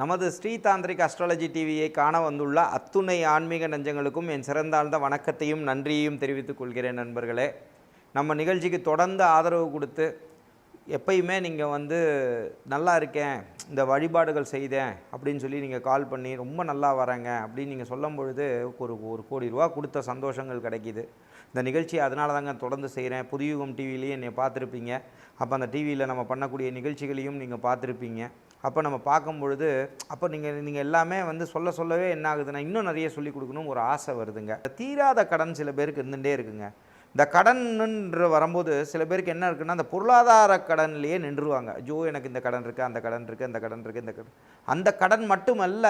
நமது ஸ்ரீதாந்திரிக் அஸ்ட்ராலஜி டிவியை காண வந்துள்ள அத்துணை ஆன்மீக நெஞ்சங்களுக்கும் என் சிறந்தாழ்ந்த வணக்கத்தையும் நன்றியையும் தெரிவித்துக் கொள்கிறேன் நண்பர்களே. நம்ம நிகழ்ச்சிக்கு தொடர்ந்து ஆதரவு கொடுத்து எப்பயுமே நீங்கள் வந்து நல்லா இருக்கேன் இந்த வழிபாடுகள் செய்தேன் அப்படின்னு சொல்லி நீங்கள் கால் பண்ணி ரொம்ப நல்லா வரேங்க அப்படின்னு நீங்கள் சொல்லும் பொழுது ஒரு ஒரு கோடி ரூபா கொடுத்த சந்தோஷங்கள் கிடைக்கிது. இந்த நிகழ்ச்சி அதனால தாங்க தொடர்ந்து செய்கிறேன் புதியுகம் டிவிலையும் என்னை பார்த்துருப்பீங்க. அப்போ அந்த டிவியில் நம்ம பண்ணக்கூடிய நிகழ்ச்சிகளையும் நீங்கள் பார்த்துருப்பீங்க. அப்போ நம்ம பார்க்கும் பொழுது அப்போ நீங்கள் நீங்கள் எல்லாமே வந்து சொல்ல சொல்லவே என்ன ஆகுதுன்னா இன்னும் நிறைய சொல்லி கொடுக்கணும் ஒரு ஆசை வருதுங்க. தீராத கடன் சில பேருக்கு இருந்துகிட்டே இருக்குங்க. இந்த கடன்ன்ற வரும்போது சில பேருக்கு என்ன இருக்குன்னா அந்த பொருளாதார கடன்லேயே நின்றுவாங்க. ஜோ எனக்கு இந்த கடன் இருக்குது அந்த கடன் இருக்குது அந்த கடன் இருக்குது இந்த கடன் அந்த கடன் மட்டுமல்ல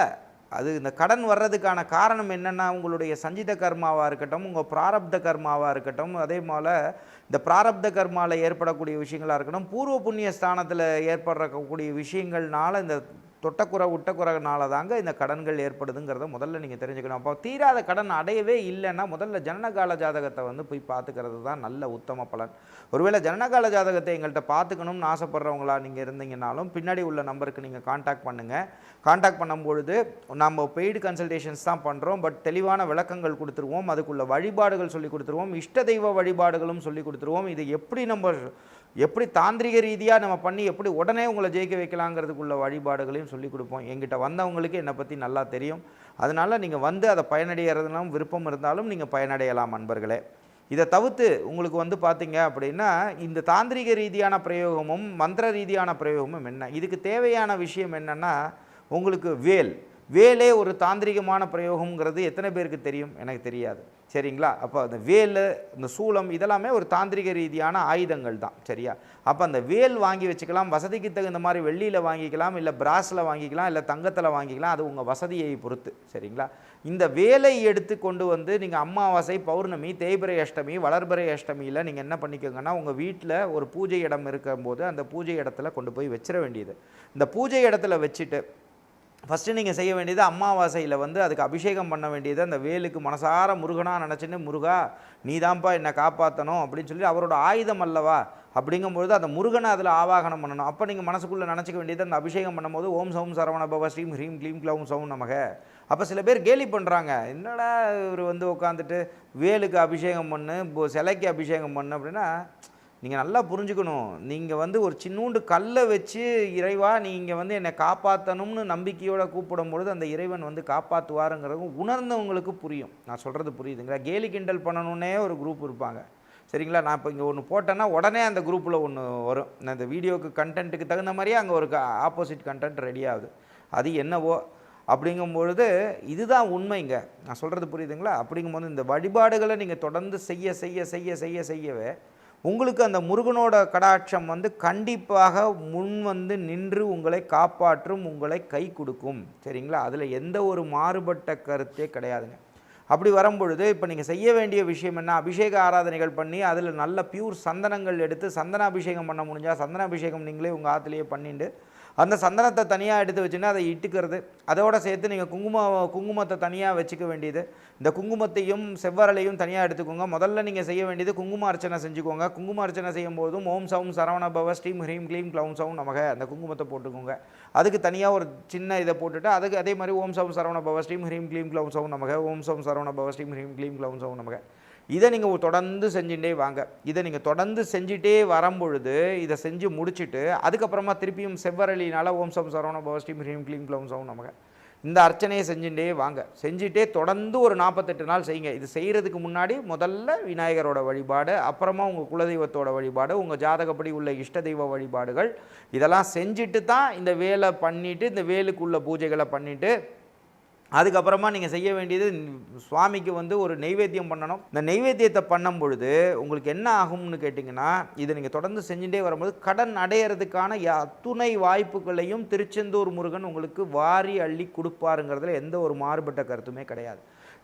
அது இந்த கடன் வர்றதுக்கான காரணம் என்னென்னா உங்களுடைய சஞ்சித கர்மாவாக இருக்கட்டும் உங்கள் பிராரப்த கர்மாவாக இருக்கட்டும் அதே போல் இந்த பிராரப்த கர்மாவில் ஏற்படக்கூடிய விஷயங்களாக இருக்கட்டும் பூர்வ புண்ணிய ஸ்தானத்தில் ஏற்படக்கூடிய விஷயங்கள்னால இந்த தொட்டக்குறை உட்டக்குறைனால தாங்க இந்த கடன்கள் ஏற்படுதுங்கிறத முதல்ல நீங்கள் தெரிஞ்சுக்கணும். அப்போ தீராத கடன் அடையவே இல்லைன்னா முதல்ல ஜனனகால ஜாதகத்தை வந்து போய் பார்த்துக்கிறது தான் நல்ல உத்தம பலன். ஒருவேளை ஜனனகால ஜாதகத்தை எங்கள்கிட்ட பார்த்துக்கணும்னு ஆசைப்படுறவங்களா நீங்கள் இருந்தீங்கனாலும் பின்னாடி உள்ள நம்பருக்கு நீங்கள் காண்டாக்ட் பண்ணுங்கள் காண்டாக்ட் பண்ணும்பொழுது நம்ம பெய்டு கன்சல்டேஷன்ஸ் தான் பண்ணுறோம் பட் தெளிவான விளக்கங்கள் கொடுத்துருவோம். அதுக்குள்ள வழிபாடுகள் சொல்லி கொடுத்துருவோம். இஷ்ட தெய்வ வழிபாடுகளும் சொல்லி கொடுத்துருவோம். இது எப்படி நம்ம எப்படி தாந்திரிக ரீதியாக நம்ம பண்ணி எப்படி உடனே உங்களை ஜெயிக்க வைக்கலாங்கிறதுக்குள்ள வழிபாடுகளையும் சொல்லி கொடுப்போம். எங்கிட்ட வந்தவங்களுக்கு என்னை பற்றி நல்லா தெரியும். அதனால் நீங்கள் வந்து அதை பயனடைகிறதுனாலும் விருப்பம் இருந்தாலும் நீங்கள் பயனடையலாம் நண்பர்களே இதை தவிர்த்து உங்களுக்கு வந்து பார்த்தீங்க அப்படின்னா இந்த தாந்திரிக ரீதியான பிரயோகமும் மந்திர ரீதியான பிரயோகமும் என்ன? இதுக்கு தேவையான விஷயம் என்னென்னா உங்களுக்கு வேல். வேலே ஒரு தாந்திரிகமான பிரயோகம்ங்கிறது எத்தனை பேருக்கு தெரியும்? எனக்கு தெரியாது. சரிங்களா? அப்போ அந்த வேல் இந்த சூளம் இதெல்லாமே ஒரு தாந்திரிக ரீதியான ஆயுதங்கள் தான். சரியா? அப்போ அந்த வேல் வாங்கி வச்சுக்கலாம் வசதிக்கு தகுந்த மாதிரி வெள்ளியில் வாங்கிக்கலாம் இல்லை பிராஸில் வாங்கிக்கலாம் இல்லை தங்கத்தில் வாங்கிக்கலாம் அது உங்கள் வசதியை பொறுத்து. சரிங்களா? இந்த வேலை எடுத்து கொண்டு வந்து நீங்கள் அமாவாசை பௌர்ணமி தேய்பிரை அஷ்டமி வளர்பிறை அஷ்டமியில் நீங்கள் என்ன பண்ணிக்கோங்கன்னா உங்கள் வீட்டில் ஒரு பூஜை இடம் இருக்கும்போது அந்த பூஜை இடத்துல கொண்டு போய் வச்சிட வேண்டியது. இந்த பூஜை இடத்துல வச்சுட்டு ஃபஸ்ட்டு நீங்கள் செய்ய வேண்டியது அமாவாசையில் வந்து அதுக்கு அபிஷேகம் பண்ண வேண்டியது அந்த வேலுக்கு மனசார முருகனாக நினச்சின்னு முருகா நீ தான்ப்பா என்னை காப்பாற்றணும் அப்படின்னு சொல்லி அவரோட ஆயுதம் அல்லவா? அப்படிங்கும்பொழுது அந்த முருகனை அதில் ஆவாகனம் பண்ணணும். அப்போ நீங்கள் மனசுக்குள்ளே நினச்சிக்க வேண்டியது அந்த அபிஷேகம் பண்ணும்போது ஓம் சௌம் சரவண பவ ஸ்ரீம் ஹ்ரீம் க்ளீம் க்ளவும் சௌம் நமக அப்போ சில பேர் கேலி பண்ணுறாங்க என்னடா இவர் வந்து உட்காந்துட்டு வேலுக்கு அபிஷேகம் பண்ணு இப்போ சிலைக்கு அபிஷேகம் பண்ணு அப்படின்னா நீங்கள் நல்லா புரிஞ்சுக்கணும். நீங்கள் வந்து ஒரு சின்னூண்டு கல்லை வச்சு இறைவா நீங்கள் வந்து என்னை காப்பாற்றணும்னு நம்பிக்கையோடு கூப்பிடும் பொழுது அந்த இறைவன் வந்து காப்பாற்றுவாருங்கிறது உணர்ந்தவங்களுக்கு புரியும். நான் சொல்கிறது புரியுதுங்களா? கேலி கிண்டல் பண்ணணுன்னே ஒரு குரூப் இருப்பாங்க. சரிங்களா? நான் இப்போ இங்கே ஒன்று போட்டேன்னா உடனே அந்த குரூப்பில் ஒன்று வரும். நான் இந்த வீடியோக்கு கண்டென்ட்டுக்கு தகுந்த மாதிரியே அங்கே ஒரு ஆப்போசிட் கண்டென்ட் ரெடி ஆகுது. அது என்னவோ அப்படிங்கும்பொழுது இதுதான் உண்மைங்க. நான் சொல்கிறது புரியுதுங்களா? அப்படிங்கும்போது இந்த வழிபாடுகளை நீங்கள் தொடர்ந்து செய்ய செய்ய செய்ய செய்ய செய்யவே உங்களுக்கு அந்த முருகனோட கடாட்சம் வந்து கண்டிப்பாக முன் வந்து நின்று உங்களை காப்பாற்றும் உங்களை கை கொடுக்கும். சரிங்களா? அதில் எந்த ஒரு மாறுபட்ட கருத்தே கிடையாதுங்க. அப்படி வரும்பொழுது இப்போ நீங்கள் செய்ய வேண்டிய விஷயம் என்ன? அபிஷேக ஆராதனைகள் பண்ணி அதில் நல்ல பியூர் சந்தனங்கள் எடுத்து சந்தன அபிஷேகம் பண்ண முடிஞ்சால் சந்தன அபிஷேகம் நீங்களே உங்கள் ஆற்றுலேயே பண்ணிட்டு அந்த சந்தனத்தை தனியாக எடுத்து வச்சுன்னா அதை இட்டுக்கிறது. அதோடு சேர்த்து நீங்கள் குங்கும குங்குமத்தை தனியாக வச்சுக்க வேண்டியது. இந்த குங்குமத்தையும் செவ்வரலையும் தனியாக எடுத்துக்கோங்க. முதல்ல நீங்கள் செய்ய வேண்டியது குங்கும அர்ச்சனை செஞ்சுக்கோங்க. குங்கும அர்ச்சனை செய்யும் போதும் ஓம் சவும் சரவண பவ ஸ்ரீம் ஹ்ரீம் க்ளீம் க்ளவும் சவும் நமக அந்த குங்குமத்தை போட்டுக்கோங்க. அதுக்கு தனியாக ஒரு சின்ன இதை போட்டுட்டு அதுக்கு அதே மாதிரி ஓம் சவும் சரவண பவ ஸ்ரீம் ஹ்ரீம் க்ளீம் க்ளவும் சவும் நமக. ஓம் சவும் சரவண பவ ஸ்ரீம் ஹ்ரீம் க்ளீம் க்ளவும் சவும் நமக. இதை நீங்கள் தொடர்ந்து செஞ்சுட்டே வாங்க. இதை நீங்கள் தொடர்ந்து செஞ்சுட்டே வரும்பொழுது இதை செஞ்சு முடிச்சுட்டு அதுக்கப்புறமா திருப்பியும் செவ்வரளினால் ஓம் சம் சரவண பவஸ்ரீம் ஹ்ரீம் க்ளீம் க்ளவும் சவும் நமக்கு இந்த அர்ச்சனையை செஞ்சுட்டே வாங்க. செஞ்சுட்டே தொடர்ந்து ஒரு நாற்பத்தெட்டு நாள் செய்யுங்க. இது செய்கிறதுக்கு முன்னாடி முதல்ல விநாயகரோட வழிபாடு அப்புறமா உங்கள் குலதெய்வத்தோட வழிபாடு உங்கள் ஜாதகப்படி உள்ள இஷ்ட தெய்வ வழிபாடுகள். இதெல்லாம் செஞ்சுட்டு தான் இந்த வேலை பண்ணிவிட்டு இந்த வேலுக்குள்ள பூஜைகளை பண்ணிவிட்டு அதுக்கப்புறமா நீங்கள் செய்ய வேண்டியது சுவாமிக்கு வந்து ஒரு நெய்வேத்தியம் பண்ணணும். இந்த நெய்வேத்தியத்தை பண்ணும் பொழுது உங்களுக்கு என்ன ஆகும்னு கேட்டிங்கன்னா இதை நீங்கள் தொடர்ந்து செஞ்சுட்டே வரும்போது கடன் அடையிறதுக்கான அத்துணை வாய்ப்புகளையும் திருச்செந்தூர் முருகன் உங்களுக்கு வாரி அள்ளி கொடுப்பாருங்கிறதுல எந்த ஒரு மாறுபட்ட கருத்துமே கிடையாது.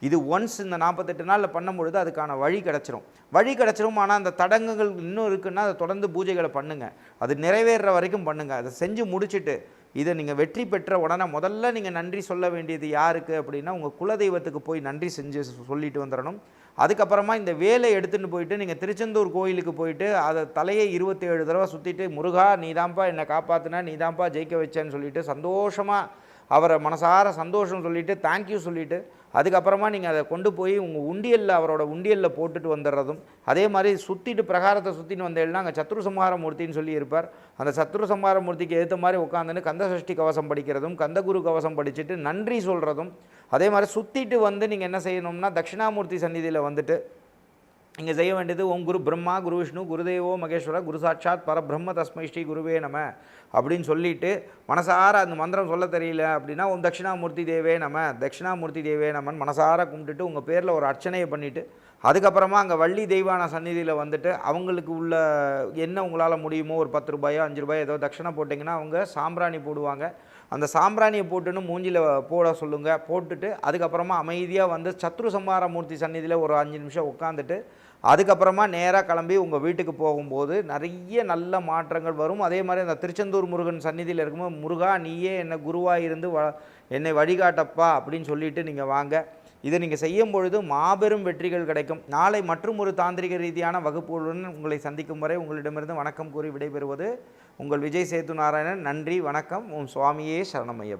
இது ஒன்ஸ் இந்த நாற்பத்தெட்டு நாளில் பண்ணும்பொழுது அதுக்கான வழி கிடச்சிரும். வழி கிடச்சிரும் ஆனால் அந்த தடங்குகள் இன்னும் இருக்குன்னா அதை தொடர்ந்து பூஜைகளை பண்ணுங்கள் அது நிறைவேறுற வரைக்கும் பண்ணுங்கள் அதை செஞ்சு முடிச்சுட்டு இதை நீங்கள் வெற்றி பெற்ற உடனே முதல்ல நீங்கள் நன்றி சொல்ல வேண்டியது யாருக்கு அப்படின்னா உங்கள் குலதெய்வத்துக்கு போய் நன்றி செஞ்சு சொல்லிட்டு வந்துடணும் அதுக்கப்புறமா இந்த வேலை எடுத்துகிட்டு போயிட்டு நீங்கள் திருச்செந்தூர் கோயிலுக்கு போயிட்டு அதை தலையை இருபத்தி ஏழு தடவை சுற்றிட்டு முருகா நீ தான்ப்பா என்னை காப்பாற்றின நீ தான்ப்பா ஜெயிக்க வச்சேன்னு சொல்லிட்டு சந்தோஷமாக அவரை மனசார சந்தோஷம் சொல்லிவிட்டு தேங்க்யூ சொல்லிவிட்டு அதுக்கப்புறமா நீங்கள் அதை கொண்டு போய் உங்கள் உண்டியலில் அவரோட உண்டியலில் போட்டுட்டு வந்துடுறதும் அதே மாதிரி சுற்றிட்டு பிரகாரத்தை சுற்றின்னு வந்தேன்னா அங்கே சத்ரு சம்ஹார மூர்த்தின்னு சொல்லி இருப்பார். அந்த சத்ரு சம்ஹார மூர்த்திக்கு ஏற்ற மாதிரி உட்காந்துன்னு கந்த சஷ்டி கவசம் படிக்கிறதும் கந்தகுரு கவசம் படிச்சுட்டு நன்றி சொல்கிறதும் அதே மாதிரி சுற்றிட்டு வந்து நீங்கள் என்ன செய்யணும்னா தட்சிணாமூர்த்தி சந்நிதியில் வந்துட்டு இங்கே செய்ய வேண்டியது ஓம் குரு பிரம்மா குரு விஷ்ணு குருதேவோ மகேஸ்வர குரு சாட்சாத் பரபிரம்ம தஸ்மை ஸ்ரீ குருவே நம அப்படின்னு சொல்லிட்டு மனசார அந்த மந்திரம் சொல்ல தெரியல அப்படின்னா ஓம் தட்சிணாமூர்த்தி தேவே நம தட்சிணாமூர்த்தி தேவே நமன் மனசார கும்பிட்டுட்டு உங்கள் பேரில் ஒரு அர்ச்சனையை பண்ணிவிட்டு அதுக்கப்புறமா அங்கே வள்ளி தெய்வான சந்நிதியில் வந்துட்டு அவங்களுக்கு உள்ள என்ன உங்களால் முடியுமோ ஒரு பத்து ரூபாயோ அஞ்சு ரூபாயோ ஏதோ தட்சணை போட்டிங்கன்னா அவங்க சாம்பிராணி போடுவாங்க. அந்த சாம்பிராணியை போட்டுன்னு மூஞ்சியில் போட சொல்லுங்கள் போட்டுட்டு அதுக்கப்புறமா அமைதியாக வந்து சத்ரு சம்ஹார மூர்த்தி சந்நிதியில் ஒரு அஞ்சு நிமிஷம் உட்காந்துட்டு அதுக்கப்புறமா நேராக கிளம்பி உங்கள் வீட்டுக்கு போகும்போது நிறைய நல்ல மாற்றங்கள் வரும். அதே மாதிரி அந்த திருச்செந்தூர் முருகன் சந்நிதியில் இருக்கும்போது முருகா நீயே என்னை குருவாக இருந்து வ என்னை வழிகாட்டப்பா அப்படின்னு சொல்லிட்டு நீங்கள் வாங்க. இதை நீங்கள் செய்யும் பொழுது மாபெரும் வெற்றிகள் கிடைக்கும். நாளை மற்றும் ஒரு தாந்திரிக ரீதியான வகுப்புகளுடன் உங்களை சந்திக்கும் வரை உங்களிடமிருந்து வணக்கம் கூறி விடைபெறுவது உங்கள் விஜய் சேது நாராயணன். நன்றி வணக்கம். உன் சுவாமியே சரணமையப்ப